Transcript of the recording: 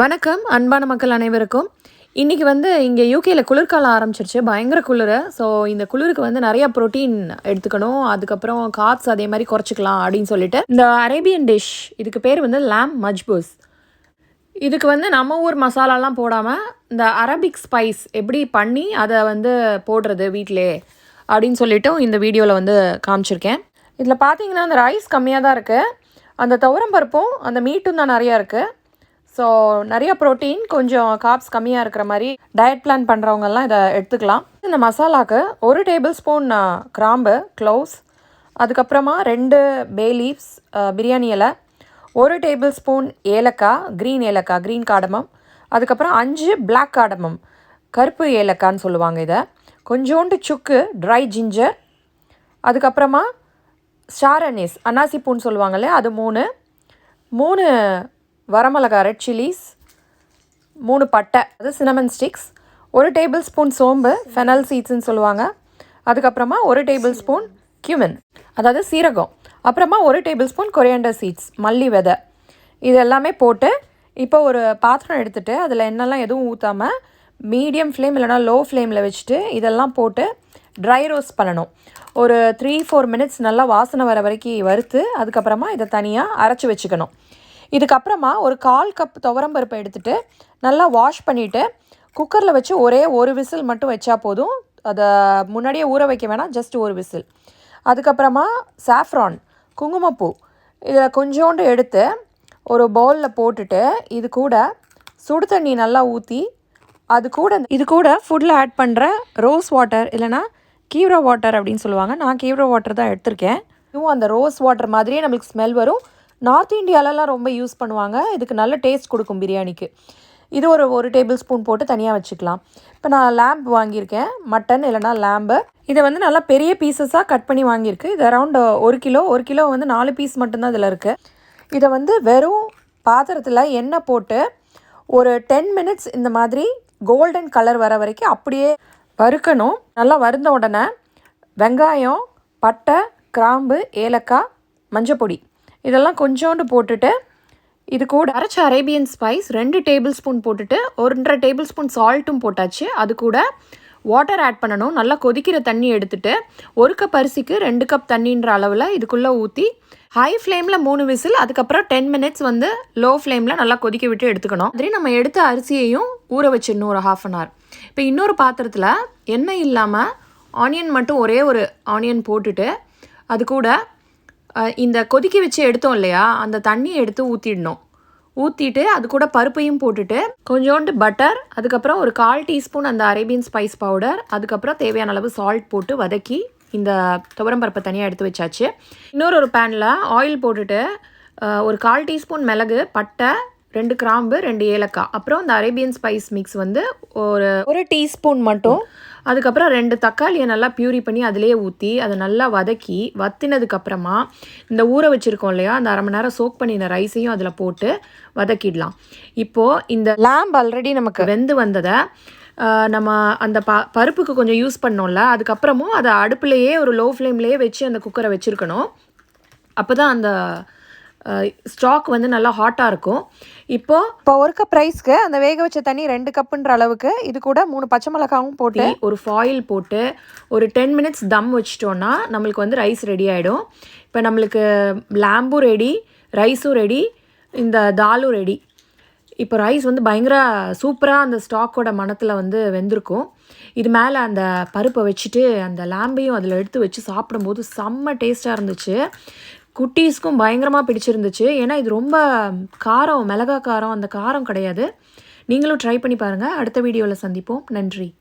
வணக்கம் அன்பான மக்கள் அனைவருக்கும். இன்றைக்கி வந்து இங்கே யூகேயில் குளிர்காலம் ஆரம்பிச்சிருச்சு. பயங்கர குளிர். ஸோ இந்த குளிருக்கு வந்து நிறையா ப்ரோட்டீன் எடுத்துக்கணும். அதுக்கப்புறம் கார்ப்ஸ் அதே மாதிரி குறைச்சிக்கலாம் அப்படின்னு சொல்லிட்டு. இந்த அரேபியன் டிஷ் இதுக்கு பேர் வந்து லேம் மஜ்பூஸ் இதுக்கு வந்து நம்ம ஊர் மசாலாலாம் போடாமல் இந்த அரபிக் ஸ்பைஸ் எப்படி பண்ணி அதை வந்து போடுறது வீட்டிலே அப்படின்னு சொல்லிட்டு இந்த வீடியோவில் வந்து காமிச்சிருக்கேன். இதில் பார்த்தீங்கன்னா அந்த ரைஸ் கம்மியாக தான் இருக்குது அந்த துவரம் பருப்பும் அந்த மீட்டும் தான் நிறையா இருக்குது ஸோ நிறைய ப்ரோட்டீன் கொஞ்சம் காப்ஸ் கம்மியாக இருக்கிற மாதிரி டயட் பிளான் பண்ணுறவங்கெல்லாம் இதை எடுத்துக்கலாம். இந்த மசாலாவுக்கு ஒரு டேபிள் ஸ்பூன் கிராம்பு க்ளோவ்ஸ் அதுக்கப்புறமா ரெண்டு பே லீவ்ஸ் பிரியாணி இலை ஒரு டேபிள் ஸ்பூன் ஏலக்காய் க்ரீன் ஏலக்காய் க்ரீன் காடமம் அதுக்கப்புறம் அஞ்சு பிளாக் காடமம் கருப்பு ஏலக்கான்னு சொல்லுவாங்க இதை. கொஞ்சோண்டு சுக்கு ட்ரை ஜிஞ்சர் அதுக்கப்புறமா ஷாரனிஸ் அன்னாசி பூன்னு சொல்லுவாங்கல்ல அது மூணு. மூணு வரமிளகா ரெட் சில்லிஸ் மூணு பட்டை அது சினமன் ஸ்டிக்ஸ் ஒரு டேபிள் ஸ்பூன் சோம்பு ஃபெனல் சீட்ஸ்ன்னு சொல்லுவாங்க. அதுக்கப்புறமா ஒரு டேபிள் ஸ்பூன் கியூமன் அதாவது சீரகம். அப்புறமா ஒரு டேபிள் ஸ்பூன் கொரியாண்டர் சீட்ஸ் மல்லி விதை. இது எல்லாமே போட்டு இப்போ ஒரு பாத்திரம் எடுத்துகிட்டு அதில் என்னெல்லாம் எதுவும் ஊற்றாமல் மீடியம் ஃப்ளேம் இல்லைனா லோ ஃப்ளேமில் வச்சுட்டு இதெல்லாம் போட்டு ட்ரை ரோஸ்ட் பண்ணணும். ஒரு த்ரீ ஃபோர் மினிட்ஸ் நல்லா வாசனை வர வரைக்கும் வறுத்து அதுக்கப்புறமா இதை தனியாக அரைச்சி வச்சுக்கணும். இதுக்கப்புறமா ஒரு கால் கப் துவரம்பருப்பை எடுத்துகிட்டு நல்லா வாஷ் பண்ணிவிட்டு குக்கரில் வச்சு ஒரே ஒரு விசில் மட்டும் வச்சா போதும். அதை முன்னாடியே ஊற வைக்க வேணாம் ஜஸ்ட் ஒரு விசில். அதுக்கப்புறமா சாஃப்ரான் குங்குமப்பூ இதில் கொஞ்சோண்டு எடுத்து ஒரு பவுலில் போட்டுட்டு இது கூட சுடு தண்ணி நல்லா ஊற்றி அது கூட இது கூட ஃபுட்டில் ஆட் பண்ணுற ரோஸ் வாட்டர் இல்லைனா கீவ்ரா வாட்டர் அப்படின்னு சொல்லுவாங்க. நான் கீவ்ரா வாட்டர் தான் எடுத்திருக்கேன். இதுவும் அந்த ரோஸ் வாட்டர் மாதிரியே நம்மளுக்கு ஸ்மெல் வரும். நார்த் இந்தியாலலாம் ரொம்ப யூஸ் பண்ணுவாங்க. இதுக்கு நல்ல டேஸ்ட் கொடுக்கும் பிரியாணிக்கு. இது ஒரு ஒரு டேபிள் ஸ்பூன் போட்டு தனியாக வச்சுக்கலாம். இப்போ நான் லேம்ப் வாங்கியிருக்கேன். மட்டன் இல்லைனா லேம்பு. இதை வந்து நல்லா பெரிய பீசஸாக கட் பண்ணி வாங்கியிருக்கு. இது அரவுண்ட் ஒரு கிலோ ஒரு கிலோ வந்து நாலு பீஸ் மட்டும்தான் இதில் இருக்குது இதை வந்து வெறும் பாத்திரத்தில் எண்ணெய் போட்டு ஒரு டென் மினிட்ஸ் இந்த மாதிரி கோல்டன் கலர் வர வரைக்கும் அப்படியே வறுக்கணும். நல்லா வறுந்த உடனே வெங்காயம் பட்டை கிராம்பு ஏலக்காய் மஞ்சப்பொடி. இதெல்லாம் கொஞ்சோண்டு போட்டுட்டு இது கூட அரைச்ச அரேபியன் ஸ்பைஸ் ரெண்டு டேபிள் ஸ்பூன் போட்டுட்டு ஒன்றரை டேபிள் ஸ்பூன் சால்ட்டும் போட்டாச்சு. அது கூட வாட்டர் ஆட் பண்ணணும். நல்லா கொதிக்கிற தண்ணி எடுத்துட்டு ஒரு கப் அரிசிக்கு ரெண்டு கப் தண்ணின்ற அளவில் இதுக்குள்ளே ஊற்றி ஹை ஃப்ளேமில் மூணு விசில் அதுக்கப்புறம் டென் மினிட்ஸ் வந்து லோ ஃப்ளேமில் நல்லா கொதிக்க விட்டு எடுத்துக்கணும். அதே நம்ம எடுத்த அரிசியையும் ஊற வச்சிடணும் ஒரு ஹாஃப் அன் ஹவர் இப்போ இன்னொரு பாத்திரத்தில் எண்ணெய் இல்லாமல் ஆனியன் மட்டும் ஒரே ஒரு ஆனியன் போட்டுட்டு அது கூட இந்த கொதிக்க வச்சு எடுத்தோம் இல்லையா அந்த தண்ணியை எடுத்து ஊற்றிடணும் ஊற்றிட்டு அது கூட பருப்பையும் போட்டுட்டு கொஞ்சோண்டு பட்டர் அதுக்கப்புறம் ஒரு கால் டீஸ்பூன் அந்த அரேபியன் ஸ்பைஸ் பவுடர் அதுக்கப்புறம் தேவையான அளவு சால்ட் போட்டு வதக்கி இந்த துவரம் பருப்பை தனியாக எடுத்து வச்சாச்சு. இன்னொரு ஒரு பேனில் ஆயில் போட்டுட்டு ஒரு கால் டீஸ்பூன் மிளகு பட்டை ரெண்டு கிராம்பு ரெண்டு ஏலக்காய். அப்புறம் இந்த அரேபியன் ஸ்பைஸ் மிக்ஸ் வந்து ஒரு ஒரு டீஸ்பூன் மட்டும். அதுக்கப்புறம் ரெண்டு தக்காளியை நல்லா பியூரி பண்ணி அதிலே ஊற்றி அதை நல்லா வதக்கி வத்தினதுக்கப்புறமா இந்த ஊற வச்சுருக்கோம் இல்லையா அந்த அரை மணி நேரம் சோக் பண்ணின ரைஸையும் அதில் போட்டு வதக்கிடலாம். இப்போது இந்த லேம்ப் ஆல்ரெடி நமக்கு வெந்து வந்ததை நம்ம அந்த ப பருப்புக்கு கொஞ்சம் யூஸ் பண்ணோம்ல அதுக்கப்புறமும் அதை அடுப்புலையே ஒரு லோ ஃப்ளேம்லேயே வச்சு அந்த குக்கரை வச்சுருக்கணும். அப்போ தான் அந்த ஸ்டாக் வந்து நல்லா ஹாட்டாக இருக்கும். இப்போது இப்போ ஒரு கப் ரைஸ்க்கு அந்த வேக வச்ச தண்ணி ரெண்டு கப்புன்ற அளவுக்கு இது கூட மூணு பச்சை மிளகாவும் போட்டு ஒரு ஃபாயில் போட்டு ஒரு டென் மினிட்ஸ் தம் வச்சிட்டோன்னா நம்மளுக்கு வந்து ரைஸ் ரெடி ஆகிடும் இப்போ நம்மளுக்கு லேம்பும் ரெடி ரைஸும் ரெடி இந்த தாலும் ரெடி இப்போ ரைஸ் வந்து பயங்கர சூப்பராக அந்த ஸ்டாக்கோட மனத்தில் வந்து வெந்திருக்கும். இது மேலே அந்த பருப்பை வச்சுட்டு அந்த லேம்பையும் அதில் எடுத்து வச்சு சாப்பிடும்போது செம்ம டேஸ்ட்டாக இருந்துச்சு. குட்டீஸ்க்கும் பயங்கரமாக பிடிச்சிருந்துச்சு. ஏன்னா இது ரொம்ப காரம் மிளகா காரம் அந்த காரம் கிடையாது. நீங்களும் ட்ரை பண்ணி பாருங்கள் அடுத்த வீடியோவில் சந்திப்போம். நன்றி.